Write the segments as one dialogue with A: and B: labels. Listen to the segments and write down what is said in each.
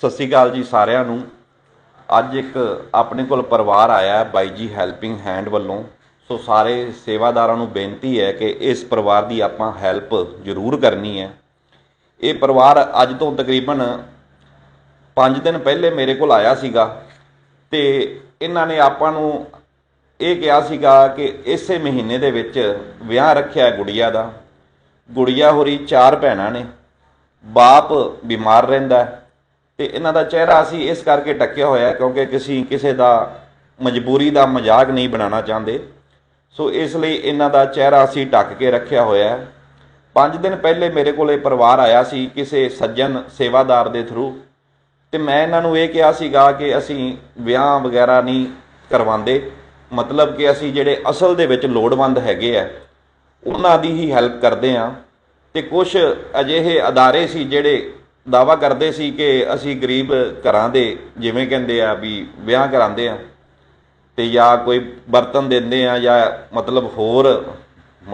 A: ਸਤਿ ਸ਼੍ਰੀ ਅਕਾਲ ਜੀ ਸਾਰਿਆਂ ਨੂੰ। ਅੱਜ ਇੱਕ ਆਪਣੇ ਕੋਲ ਪਰਿਵਾਰ ਆਇਆ ਬਾਈ ਜੀ ਹੈਲਪਿੰਗ ਹੈਂਡ ਵੱਲੋਂ। ਸੋ ਸਾਰੇ ਸੇਵਾਦਾਰਾਂ ਨੂੰ ਬੇਨਤੀ ਹੈ ਕਿ ਇਸ ਪਰਿਵਾਰ ਦੀ ਆਪਾਂ ਹੈਲਪ ਜ਼ਰੂਰ ਕਰਨੀ ਹੈ। ਇਹ ਪਰਿਵਾਰ ਅੱਜ ਤੋਂ ਤਕਰੀਬਨ 5 ਦਿਨ ਪਹਿਲੇ ਮੇਰੇ ਕੋਲ ਆਇਆ ਸੀਗਾ ਤੇ ਇਹਨਾਂ ਨੇ ਆਪਾਂ ਨੂੰ ਇਹ ਕਿਹਾ ਸੀਗਾ ਕਿ ਇਸੇ ਮਹੀਨੇ ਦੇ ਵਿੱਚ ਵਿਆਹ ਰੱਖਿਆ ਹੈ ਗੁੜੀਆ ਦਾ। ਗੁੜੀਆ ਹੋਰੀ ਚਾਰ ਭੈਣਾਂ ਨੇ। ਬਾਪ ਬਿਮਾਰ ਰਹਿੰਦਾ ਹੈ। ਤੇ ਇਹਨਾਂ ਦਾ ਚਿਹਰਾ ਅਸੀਂ ਇਸ ਕਰਕੇ ਟੱਕਿਆ ਹੋਇਆ ਕਿਉਂਕਿ ਕਿਸੇ ਕਿਸੇ ਦਾ ਮਜਬੂਰੀ ਦਾ ਮਜ਼ਾਕ ਨਹੀਂ ਬਣਾਉਣਾ ਚਾਹੁੰਦੇ। ਸੋ ਇਸ ਲਈ ਇਹਨਾਂ ਦਾ ਚਿਹਰਾ ਅਸੀਂ ਢੱਕ ਕੇ ਰੱਖਿਆ ਹੋਇਆ ਹੈ। ਪੰਜ ਦਿਨ ਪਹਿਲੇ ਮੇਰੇ ਕੋਲ ਇਹ ਪਰਿਵਾਰ ਆਇਆ ਸੀ, ਕਿਸੇ ਸੱਜਣ ਸੇਵਾਦਾਰ ਦੇ ਥਰੂ ਤੇ ਮੈਂ ਇਹਨਾਂ ਨੂੰ ਇਹ ਕਿਹਾ ਸੀਗਾ ਕਿ ਅਸੀਂ ਵਿਆਹ ਵਗੈਰਾ ਨਹੀਂ ਕਰਵਾਉਂਦੇ। ਮਤਲਬ ਕਿ ਅਸੀਂ ਜਿਹੜੇ ਅਸਲ ਦੇ ਵਿੱਚ ਲੋੜਵੰਦ ਹੈਗੇ ਆ, ਉਹਨਾਂ ਦੀ ਹੀ ਹੈਲਪ ਕਰਦੇ ਆ ਤੇ ਕੁਝ ਅਜਿਹੇ ਅਦਾਰੇ ਸੀ ਜਿਹੜੇ ਦਾਵਾ ਕਰਦੇ ਸੀ ਕਿ ਅਸੀਂ ਗਰੀਬ ਘਰਾਂ ਦੇ, ਜਿਵੇਂ ਕਹਿੰਦੇ ਆ ਵੀ ਵਿਆਹ ਕਰਾਉਂਦੇ ਆ ਤੇ ਜਾਂ ਕੋਈ ਬਰਤਨ ਦਿੰਦੇ ਆ ਜਾਂ ਮਤਲਬ ਹੋਰ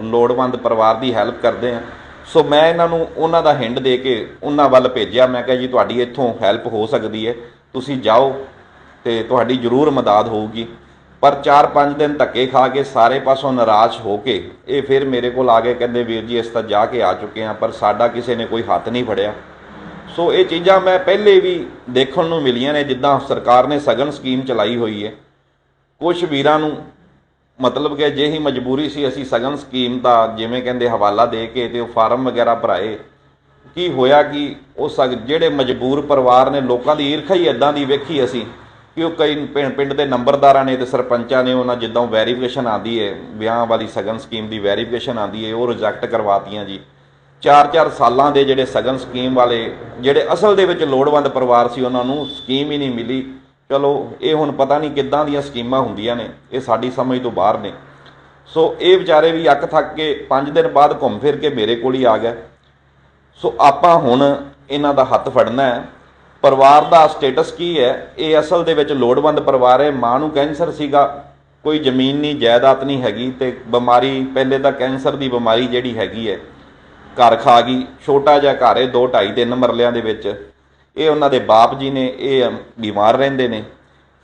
A: ਲੋੜਵੰਦ ਪਰਿਵਾਰ ਦੀ ਹੈਲਪ ਕਰਦੇ ਆ। ਸੋ ਮੈਂ ਇਹਨਾਂ ਨੂੰ ਉਹਨਾਂ ਦਾ ਹਿੰਡ ਦੇ ਕੇ ਉਹਨਾਂ ਵੱਲ ਭੇਜਿਆ। ਮੈਂ ਕਿਹਾ ਜੀ ਤੁਹਾਡੀ ਇੱਥੋਂ ਹੈਲਪ ਹੋ ਸਕਦੀ ਹੈ, ਤੁਸੀਂ ਜਾਓ ਤੇ ਤੁਹਾਡੀ ਜ਼ਰੂਰ ਮਦਦ ਹੋਊਗੀ। ਪਰ 4-5 ਦਿਨ ਧੱਕੇ ਖਾ ਕੇ ਸਾਰੇ ਪਾਸੋਂ ਨਾਰਾਜ਼ ਹੋ ਕੇ ਇਹ ਫਿਰ ਮੇਰੇ ਕੋਲ ਆ ਕੇ ਕਹਿੰਦੇ ਵੀਰ ਜੀ ਇਸ ਤਾਂ ਜਾ ਕੇ ਆ ਚੁੱਕੇ ਆ ਪਰ ਸਾਡਾ ਕਿਸੇ ਨੇ ਕੋਈ ਹੱਥ ਨਹੀਂ ਫੜਿਆ। ਸੋ ਇਹ ਚੀਜ਼ਾਂ ਮੈਂ ਪਹਿਲੇ ਵੀ ਦੇਖਣ ਨੂੰ ਮਿਲੀਆਂ ਨੇ, ਜਿੱਦਾਂ ਸਰਕਾਰ ਨੇ ਸਗਨ ਸਕੀਮ ਚਲਾਈ ਹੋਈ ਹੈ। ਕੁਝ ਵੀਰਾਂ ਨੂੰ ਮਤਲਬ ਕਿ ਜਿਹੀ ਮਜਬੂਰੀ ਸੀ, ਅਸੀਂ ਸਗਨ ਸਕੀਮ ਦਾ ਜਿਵੇਂ ਕਹਿੰਦੇ ਹਵਾਲਾ ਦੇ ਕੇ ਤੇ ਉਹ ਫਾਰਮ ਵਗੈਰਾ ਭਰਾਏ। ਕੀ ਹੋਇਆ ਕਿ ਉਹ ਸਗ, ਜਿਹੜੇ ਮਜਬੂਰ ਪਰਿਵਾਰ ਨੇ, ਲੋਕਾਂ ਦੀ ਈਰਖਾ ਹੀ ਇਦਾਂ ਦੀ ਵੇਖੀ ਅਸੀਂ ਕਿ ਉਹ ਕਈ ਪਿੰ- ਪਿੰਡ ਦੇ ਨੰਬਰਦਾਰਾਂ ਨੇ ਤੇ ਸਰਪੰਚਾਂ ਨੇ ਉਹਨਾਂ ਜਿੱਦਾਂ ਵੈਰੀਫਿਕੇਸ਼ਨ ਆਂਦੀ ਹੈ, ਵਿਆਹ ਵਾਲੀ ਸਗਨ ਸਕੀਮ ਦੀ ਵੈਰੀਫਿਕੇਸ਼ਨ ਆਂਦੀ ਹੈ, ਉਹ ਰਿਜੈਕਟ ਕਰਵਾਤੀਆਂ ਜੀ। 4-4 ਸਾਲਾਂ ਦੇ ਜਿਹੜੇ ਸਗਨ ਸਕੀਮ ਵਾਲੇ, ਜਿਹੜੇ ਅਸਲ ਦੇ ਵਿੱਚ ਲੋੜਵੰਦ ਪਰਿਵਾਰ ਸੀ ਉਹਨਾਂ ਨੂੰ ਸਕੀਮ ਹੀ ਨਹੀਂ ਮਿਲੀ। ਚਲੋ, ਇਹ ਹੁਣ ਪਤਾ ਨਹੀਂ ਕਿੱਦਾਂ ਦੀਆਂ ਸਕੀਮਾਂ ਹੁੰਦੀਆਂ ਨੇ, ਇਹ ਸਾਡੀ ਸਮਝ ਤੋਂ ਬਾਹਰ ਨੇ। ਸੋ ਇਹ ਵਿਚਾਰੇ ਵੀ ਅੱਕ ਥੱਕ ਕੇ 5 ਦਿਨ ਬਾਅਦ ਘੁੰਮ ਫਿਰ ਕੇ ਮੇਰੇ ਕੋਲ ਹੀ ਆ ਗਏ। ਸੋ ਆਪਾਂ ਹੁਣ ਇਹਨਾਂ ਦਾ ਹੱਥ ਫੜਨਾ ਹੈ। ਪਰਿਵਾਰ ਦਾ ਸਟੇਟਸ ਕੀ ਹੈ? ਇਹ ਅਸਲ ਦੇ ਵਿੱਚ ਲੋੜਵੰਦ ਪਰਿਵਾਰ ਹੈ। ਮਾਂ ਨੂੰ ਕੈਂਸਰ ਸੀਗਾ। ਕੋਈ ਜ਼ਮੀਨ ਨਹੀਂ, ਜਾਇਦਾਦ ਨਹੀਂ ਹੈਗੀ ਤੇ ਬਿਮਾਰੀ, ਪਹਿਲੇ ਤਾਂ ਕੈਂਸਰ ਦੀ ਬਿਮਾਰੀ ਜਿਹੜੀ ਹੈਗੀ ਹੈ। ਘਰ ਖਾ ਗਈ, ਛੋਟਾ ਜਿਹਾ ਘਰ ਹੈ 2 2.5 3 ਮਰਲਿਆਂ ਦੇ ਵਿੱਚ। ਇਹ ਉਹਨਾਂ ਦੇ ਬਾਪ ਜੀ ਨੇ, ਇਹ ਬਿਮਾਰ ਰਹਿੰਦੇ ਨੇ।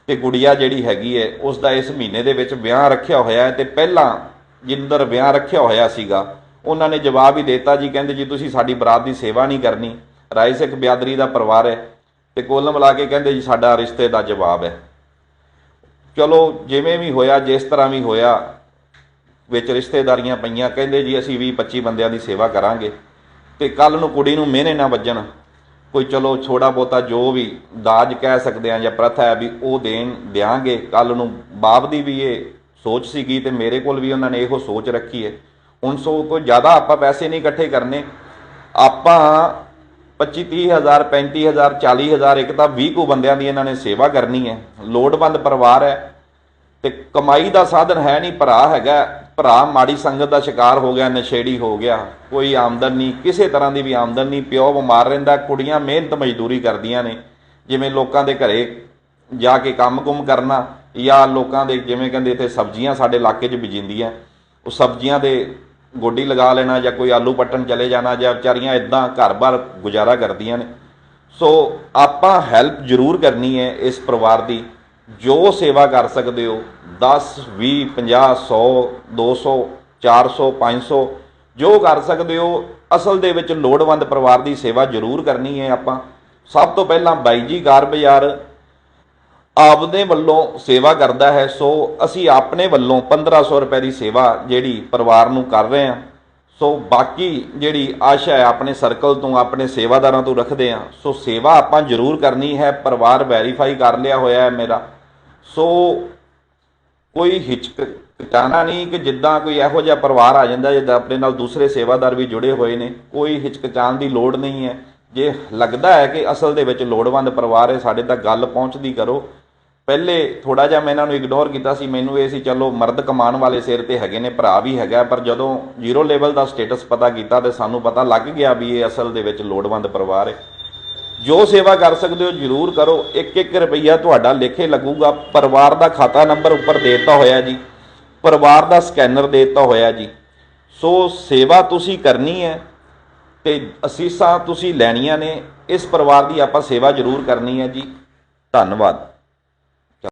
A: ਤੇ ਗੁੜੀਆ ਜਿਹੜੀ ਹੈਗੀ ਹੈ ਉਸ ਦਾ ਇਸ ਮਹੀਨੇ ਦੇ ਵਿੱਚ ਵਿਆਹ ਰੱਖਿਆ ਹੋਇਆ ਹੈ ਤੇ ਪਹਿਲਾਂ ਜਿੰਦਰ ਵਿਆਹ ਰੱਖਿਆ ਹੋਇਆ ਸੀਗਾ, ਉਹਨਾਂ ਨੇ ਜਵਾਬ ਹੀ ਦਿੱਤਾ ਜੀ, ਕਹਿੰਦੇ ਜੀ, ਤੁਸੀਂ ਸਾਡੀ ਬਰਾਤ ਦੀ ਸੇਵਾ ਨਹੀਂ ਕਰਨੀ। ਰਾਏ ਸਿੱਖ ਬਿਆਦਰੀ ਦਾ ਪਰਿਵਾਰ ਹੈ ਤੇ ਕੋਲ ਮਿਲਾ ਕੇ ਕਹਿੰਦੇ ਜੀ, ਸਾਡਾ ਰਿਸ਼ਤੇ ਦਾ ਜਵਾਬ ਹੈ। ਚਲੋ, ਜਿਵੇਂ ਵੀ ਹੋਇਆ, ਜਿਸ ਤਰ੍ਹਾਂ ਵੀ ਹੋਇਆ ਵਿੱਚ ਰਿਸ਼ਤੇਦਾਰੀਆਂ ਪਈਆਂ, ਕਹਿੰਦੇ ਜੀ ਅਸੀਂ 20 25 ਬੰਦਿਆਂ ਦੀ ਸੇਵਾ ਕਰਾਂਗੇ ਤੇ ਕੱਲ ਨੂੰ ਕੁੜੀ ਨੂੰ ਮਿਹਨੇ ਨਾ ਵੱਜਣ, ਕੋਈ ਚਲੋ ਛੋੜਾ ਬੋਤਾ ਜੋ ਵੀ ਦਾਜ ਕਹਿ ਸਕਦੇ ਆ ਜਾਂ ਪ੍ਰਥਾ ਹੈ ਵੀ ਉਹ ਦੇਣ ਦਿਆਂਗੇ ਕੱਲ ਨੂੰ ਬਾਪ ਦੀ ਵੀ ਇਹ ਸੋਚ ਸੀਗੀ ਤੇ ਮੇਰੇ ਕੋਲ ਵੀ ਉਹਨਾਂ ਨੇ ਇਹੋ ਸੋਚ ਰੱਖੀ ਹੈ। ਹੁਣ ਸੋ ਕੋਈ ਜ਼ਿਆਦਾ ਆਪਾਂ ਪੈਸੇ ਨਹੀਂ ਇਕੱਠੇ ਕਰਨੇ, ਆਪਾਂ 25 30000 35000 40000 ਇੱਕ ਤਾਂ 20 ਕੁ ਬੰਦਿਆਂ ਦੀ ਇਹਨਾਂ ਨੇ ਸੇਵਾ ਕਰਨੀ ਹੈ। ਲੋੜਵੰਦ ਪਰਿਵਾਰ ਹੈ ਤੇ ਕਮਾਈ ਦਾ ਸਾਧਨ ਹੈ ਨਹੀਂ, ਭਰਾ ਹੈਗਾ ਭਰਾ ਮਾੜੀ ਸੰਗਤ ਦਾ ਸ਼ਿਕਾਰ ਹੋ ਗਿਆ, ਨਸ਼ੇੜੀ ਹੋ ਗਿਆ, ਕੋਈ ਆਮਦਨ ਨਹੀਂ, ਕਿਸੇ ਤਰ੍ਹਾਂ ਦੀ ਵੀ ਆਮਦਨ ਨਹੀਂ, ਪਿਓ ਬਿਮਾਰ ਰਹਿੰਦਾ, ਕੁੜੀਆਂ ਮਿਹਨਤ ਮਜ਼ਦੂਰੀ ਕਰਦੀਆਂ ਨੇ, ਜਿਵੇਂ ਲੋਕਾਂ ਦੇ ਘਰੇ ਜਾ ਕੇ ਕੰਮ-ਕੁਮ ਕਰਨਾ, ਜਾਂ ਲੋਕਾਂ ਦੇ ਜਿਵੇਂ ਕਹਿੰਦੇ ਇੱਥੇ ਸਬਜ਼ੀਆਂ ਸਾਡੇ ਇਲਾਕੇ 'ਚ ਬੀਜੀਂਦੀਆਂ, ਉਹ ਸਬਜ਼ੀਆਂ ਦੇ ਗੋਡੀ ਲਗਾ ਲੈਣਾ ਜਾਂ ਕੋਈ ਆਲੂ ਪੱਟਣ ਚਲੇ ਜਾਣਾ, ਜਾਂ ਵਿਚਾਰੀਆਂ ਇਦਾਂ ਘਰ-ਬਾਰ ਗੁਜ਼ਾਰਾ ਕਰਦੀਆਂ ਨੇ। ਸੋ ਆਪਾਂ ਹੈਲਪ ਜ਼ਰੂਰ ਕਰਨੀ ਹੈ ਇਸ ਪਰਿਵਾਰ ਦੀ ਜੋ ਸੇਵਾ ਕਰ ਸਕਦੇ ਹੋ 10 20 50 100 200 400 500 ਜੋ ਕਰ ਸਕਦੇ ਹੋ, ਅਸਲ ਦੇ ਵਿੱਚ ਲੋੜਵੰਦ ਪਰਿਵਾਰ ਦੀ ਸੇਵਾ ਜ਼ਰੂਰ ਕਰਨੀ ਹੈ ਆਪਾਂ। ਸਭ ਤੋਂ ਪਹਿਲਾਂ ਬਾਈ ਜੀ ਗਾਰ ਬਾਜ਼ਾਰ ਆਪਦੇ ਵੱਲੋਂ ਸੇਵਾ ਕਰਦਾ ਹੈ, ਸੋ ਅਸੀਂ ਆਪਣੇ ਵੱਲੋਂ 1500 ਰੁਪਏ ਦੀ ਸੇਵਾ ਜਿਹੜੀ ਪਰਿਵਾਰ ਨੂੰ ਕਰ ਰਹੇ ਹਾਂ। ਸੋ ਬਾਕੀ ਜਿਹੜੀ ਆਸ਼ਾ ਹੈ, ਆਪਣੇ ਸਰਕਲ ਤੋਂ, ਆਪਣੇ ਸੇਵਾਦਾਰਾਂ ਤੋਂ ਰੱਖਦੇ ਹਾਂ। ਸੋ ਸੇਵਾ ਆਪਾਂ ਜ਼ਰੂਰ ਕਰਨੀ ਹੈ, ਪਰਿਵਾਰ ਵੈਰੀਫਾਈ ਕਰ ਲਿਆ ਹੋਇਆ ਹੈ ਮੇਰਾ। ਸੋ ਕੋਈ ਹਿਚਕਚਾਣਾ ਨਹੀਂ ਕਿ ਜਿੱਦਾਂ ਕੋਈ ਇਹੋ ਜਿਹਾ ਪਰਿਵਾਰ ਆ ਜਾਂਦਾ ਜਿੱਦਾਂ ਆਪਣੇ ਨਾਲ ਦੂਸਰੇ ਸੇਵਾਦਾਰ ਵੀ ਜੁੜੇ ਹੋਏ ਨੇ, ਕੋਈ ਹਿਚਕਚਾਣ ਦੀ ਲੋੜ ਨਹੀਂ ਹੈ। ਜੇ ਲੱਗਦਾ ਹੈ ਕਿ ਅਸਲ ਦੇ ਵਿੱਚ ਲੋੜਵੰਦ ਪਰਿਵਾਰ ਹੈ, ਸਾਡੇ ਤੱਕ ਗੱਲ ਪਹੁੰਚਦੀ ਕਰੋ। ਪਹਿਲੇ ਥੋੜਾ ਜਿਹਾ ਮੈਂ ਇਹਨਾਂ ਨੂੰ ਇਗਨੋਰ ਕੀਤਾ ਸੀ, ਮੈਨੂੰ ਇਹ ਸੀ, ਚਲੋ ਮਰਦ ਕਮਾਉਣ ਵਾਲੇ ਸਿਰ ਤੇ ਹੈਗੇ ਨੇ, ਭਰਾ ਵੀ ਹੈਗਾ, ਪਰ ਜਦੋਂ ਜ਼ੀਰੋ ਲੈਵਲ ਦਾ ਸਟੇਟਸ ਪਤਾ ਕੀਤਾ ਤੇ ਸਾਨੂੰ ਪਤਾ ਲੱਗ ਗਿਆ ਵੀ ਇਹ ਅਸਲ ਦੇ ਵਿੱਚ ਲੋੜਵੰਦ ਪਰਿਵਾਰ ਹੈ। ਜੋ ਸੇਵਾ ਕਰ ਸਕਦੇ ਹੋ ਜਰੂਰ ਕਰੋ। ਇੱਕ ਇੱਕ ਰੁਪਈਆ ਤੁਹਾਡਾ ਲੇਖੇ ਲੱਗੂਗਾ। ਪਰਿਵਾਰ ਦਾ ਖਾਤਾ ਨੰਬਰ ਉੱਪਰ ਦੇਤਾ ਹੋਇਆ ਜੀ। ਪਰਿਵਾਰ ਦਾ ਸਕੈਨਰ ਦੇਤਾ ਹੋਇਆ ਜੀ। ਸੋ ਸੇਵਾ ਤੁਸੀਂ ਕਰਨੀ ਹੈ ਤੇ ਅਸੀਸਾਂ ਤੁਸੀਂ ਲੈਣੀਆਂ ਨੇ। ਇਸ ਪਰਿਵਾਰ ਦੀ ਆਪਾਂ ਸੇਵਾ ਜ਼ਰੂਰ ਕਰਨੀ ਹੈ ਜੀ। ਧੰਨਵਾਦ।